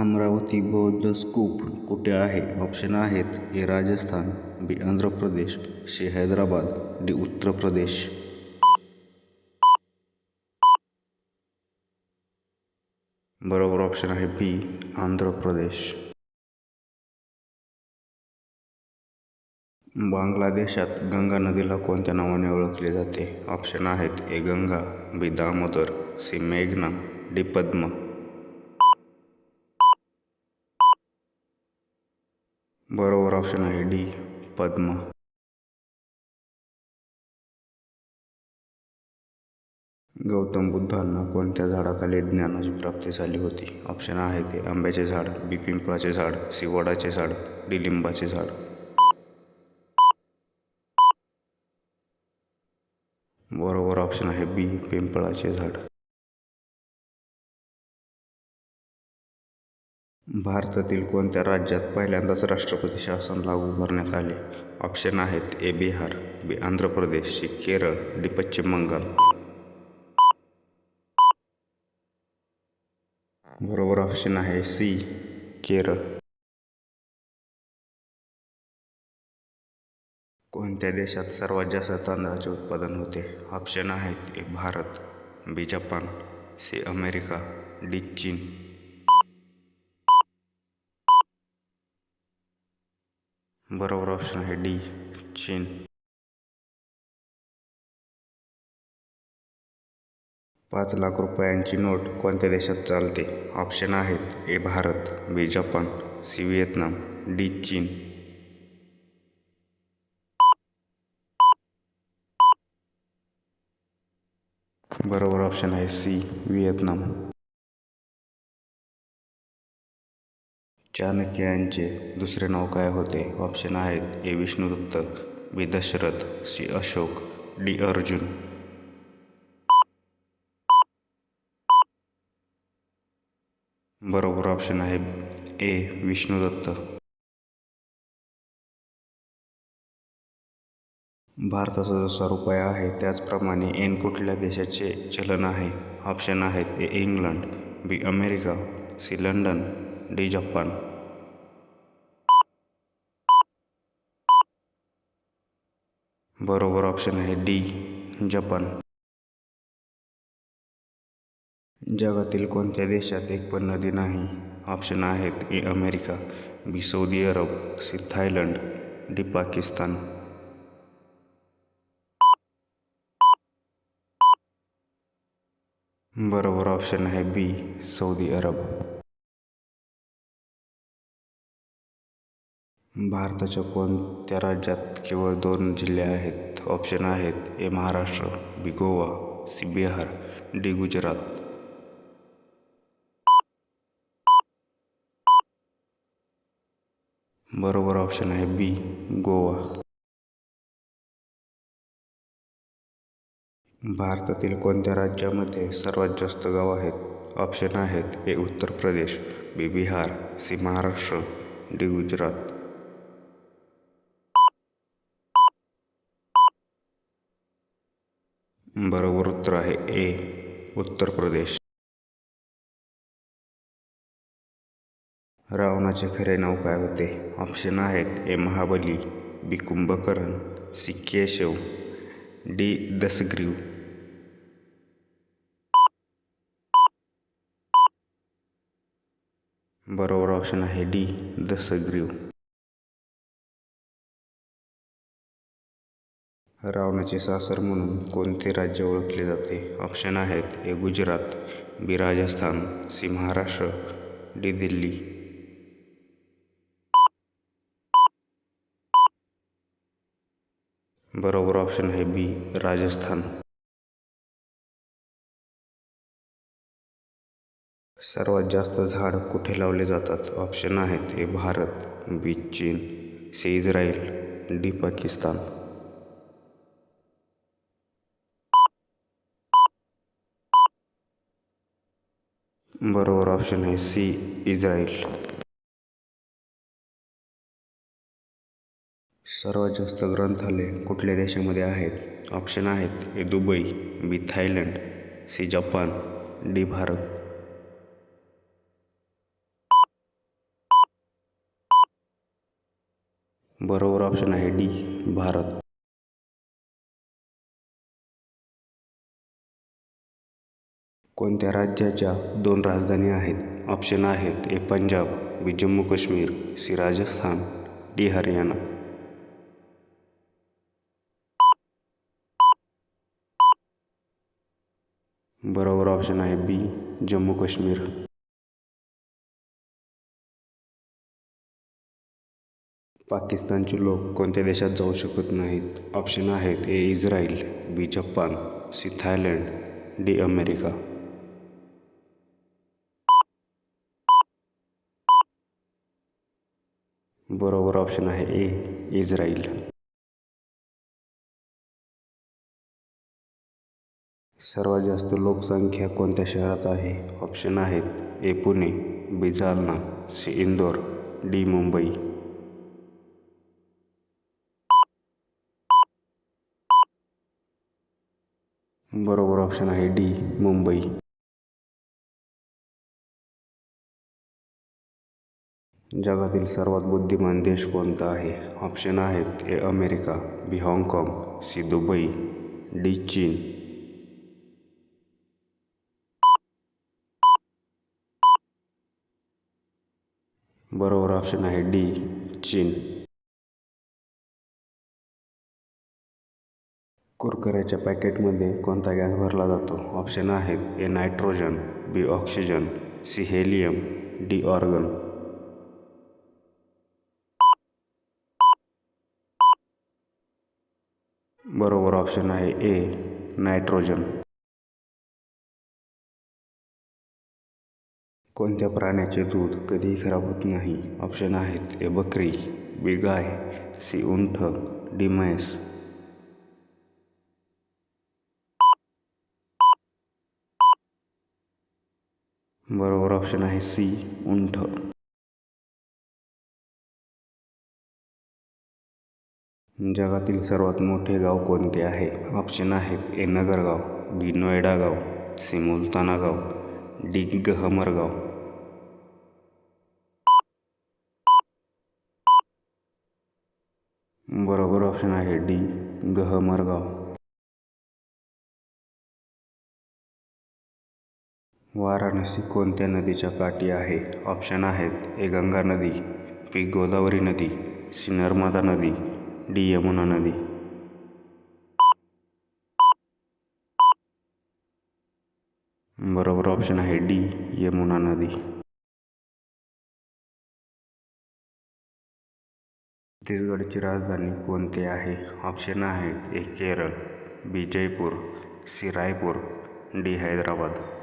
अमरावती बौद्ध स्तूप कुठे आहे? ऑप्शन आहेत A Rajasthan B Andhra Pradesh C Hyderabad D Uttar Pradesh. बरोबर ऑप्शन आहे बी आंध्र प्रदेश. बांगलादेशात गंगा नदीला कोणत्या नावाने ओळखले जाते? ऑप्शन आहेत A Ganga B Damodar C मेघना डी पद्मा. बरोबर ऑप्शन आहे. डी पद्मा. गौतम बुद्धांना कोणत्या झाडाखाली ज्ञानाची प्राप्ती झाली होती? ऑप्शन आहे ते. आंब्याचे झाड बी पिंपळाचे झाड सिवडाचे झाड डिलिंबाचे झाड. बरोबर ऑप्शन आहे बी पिंपळाचे झाड. भारतातील कोणत्या राज्यात पहिल्यांदाच राष्ट्रपती शासन लागू करण्यात आले? ऑप्शन आहेत A Bihar B Andhra Pradesh C Kerala D Paschim Bengal. बरोबर ऑप्शन आहे सी केरळ. कोणत्या देशात सर्वात जास्त तांदळाचे उत्पादन होते? ऑप्शन आहेत A Bharat B Japan C America D चीन. बरोबर ऑप्शन आहे डी चीन पाच लाख रुपयांची नोट कोणत्या देशात चालते? ऑप्शन आहेत A Bharat B Japan C Vietnam D चीन. बरोबर ऑप्शन आहे सी व्हिएतनाम. चाणक्य यांचे दुसरे नाव काय होते? ऑप्शन आहेत A. Vishnudatt B. Dashrath C. Ashok D. Arjun. बरोबर ऑप्शन आहे ए. विष्णुदत्त. भारताचा जसा रुपया आहे त्याचप्रमाणे एन कुठल्या देशाचे चलन आहे? ऑप्शन आहेत A. England B. America C. London. D Japan बरोबर ऑप्शन आहे डी, जपान। जगातील कोणत्या देशात एक नदी नाही? ऑप्शन आहेत A, America, B, Saudi Arab, C, Thailand, D, Pakistan. बरोबर ऑप्शन आहे बी, सौदी अरब। भारताच्या कोणत्या राज्यात केवळ दोन जिल्हे आहेत? ऑप्शन आहेत A Maharashtra B Goa C Bihar D Gujarat. बरोबर ऑप्शन आहे बी गोवा. भारतातील कोणत्या राज्यामध्ये सर्वात जास्त गाव आहेत? ऑप्शन आहेत A Uttar Pradesh B Bihar C Maharashtra D Gujarat. बरोबर उत्तर आहे ए उत्तर प्रदेश. रावणाचे खरे नाव काय होते? ऑप्शन आहेत A Mahabali B Kumbhakaran C Keshav D Dashagriv. बरोबर ऑप्शन आहे डी दसग्रीव. रावणाचे सासर म्हणून कोणते राज्य ओळखले जाते? ऑप्शन आहेत A Gujarat B Rajasthan C Maharashtra D Delhi. बरोबर ऑप्शन आहे बी राजस्थान. सर्वात जास्त झाड कुठे लावले जातात? ऑप्शन आहेत ए भारत बी चीन सी इस्रायल डी पाकिस्तान. बरोबर ऑप्शन आहे सी इस्रायल सर्वात जास्त ग्रंथालय कुठल्या देशामध्ये आहेत? ऑप्शन आहेत A Dubai B Thailand C Japan D Bharat. बरोबर ऑप्शन आहे डी भारत. कोणत्या राज्याच्या दोन राजधानी आहेत? ऑप्शन आहेत A Punjab B Jammu Kashmir C Rajasthan D Haryana. बरोबर ऑप्शन आहे बी जम्मू काश्मीर. पाकिस्तानचे लोक कोणत्या देशात जाऊ शकत नाहीत? ऑप्शन आहेत A Israel B Japan C Thailand D America. बरोबर ऑप्शन आहे ए इस्रायल सर्वात जास्त लोकसंख्या कोणत्या शहरात आहे? ऑप्शन आहेत A Pune B Jalna C Indore D Mumbai. बरोबर ऑप्शन आहे डी मुंबई. जगातील सर्वात बुद्धिमान देश कोणता आहे? ऑप्शन आहेत ए अमेरिका बी हाँगकाँग सी दुबई डी चीन. बरोबर ऑप्शन आहे डी चीन. कुरकुऱ्याच्या पॅकेटमध्ये कोणता गॅस भरला जातो? ऑप्शन आहेत A nitrogen B oxygen C helium D argon. Option आहे ए, नायट्रोजन. कोणत्या प्राण्याचे दूध कधीही खराब होत नाही? ऑप्शन आहेत ए, बकरी, बी, गाय, सी, उंठ, डी, म्हैस. बरोबर ऑप्शन आहे सी, उंठ. जगातील सर्वात मोठे गाव कोणते आहे? ऑप्शन आहेत ए नगरगाव बी नोएडा गाव सी मुलताना गाव डी गहमरगाव बरोबर ऑप्शन आहे डी गहमरगाव वाराणसी कोणत्या नदीच्या काठी आहे? ऑप्शन आहेत ए गंगा नदी बी गोदावरी नदी सी नर्मदा नदी डी यमुना नदी. बरोबर ऑप्शन आहे डी यमुना नदी. छत्तीसगडची राजधानी कोणती आहे? ऑप्शन आहेत A Kerala B Jaipur C Raipur D Hyderabad.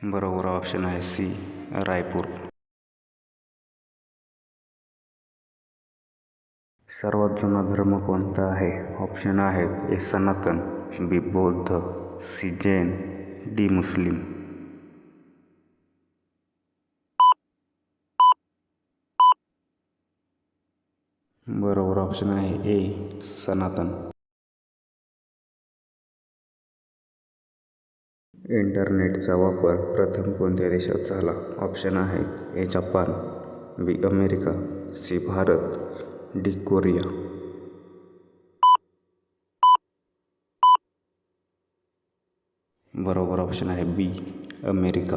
बरोबर ऑप्शन आहे सी रायपूर. सर्वात जुना धर्म कोणता आहे? ऑप्शन आहेत ए सनातन बी बौद्ध सी जैन डी मुस्लिम. बरोबर ऑप्शन आहे ए सनातन. इंटरनेटचा वापर प्रथम कोणत्या देशात झाला? ऑप्शन आहेत A Japan B America C Bharat D Korea. बरोबर ऑप्शन आहे बी अमेरिका.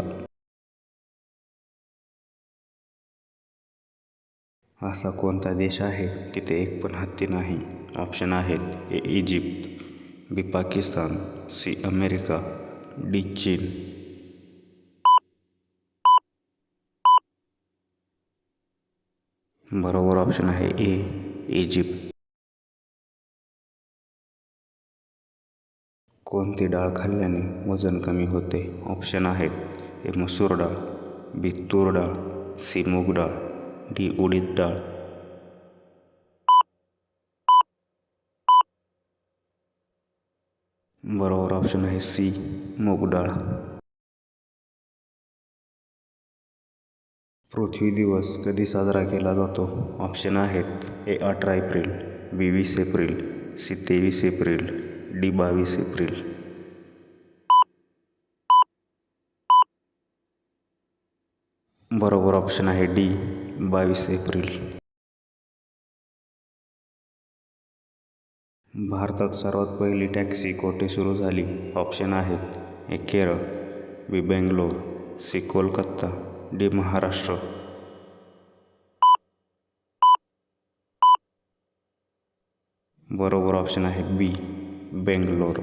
असा कोणता देश आहे तिथे एक पण हत्ती नाही? ऑप्शन आहेत A Egypt B Pakistan C America. D बरोबर ऑप्शन आहे ए इजिप्त कोणती डाळ खाल्ल्याने वजन कमी होते? ऑप्शन आहेत ए मसूर डाळ बी तूर डाळ सी मूग डाळ डी उडीद डाळ. बरोबर ऑप्शन है सी मूग डाळ पृथ्वी दिवस कधी साजरा केला जातो? ऑप्शन आहेत, ए अठरा एप्रिल, बी वीस एप्रिल, सी तेवीस एप्रिल, डी बावीस एप्रिल. बरोबर ऑप्शन आहे डी बावीस एप्रिल. भारतात सर्वात पहिली टॅक्सी कोठे सुरू झाली? ऑप्शन आहेत A Kerala B Bangalore C Kolkata D Maharashtra. बरोबर ऑप्शन आहे बी बेंगलोर.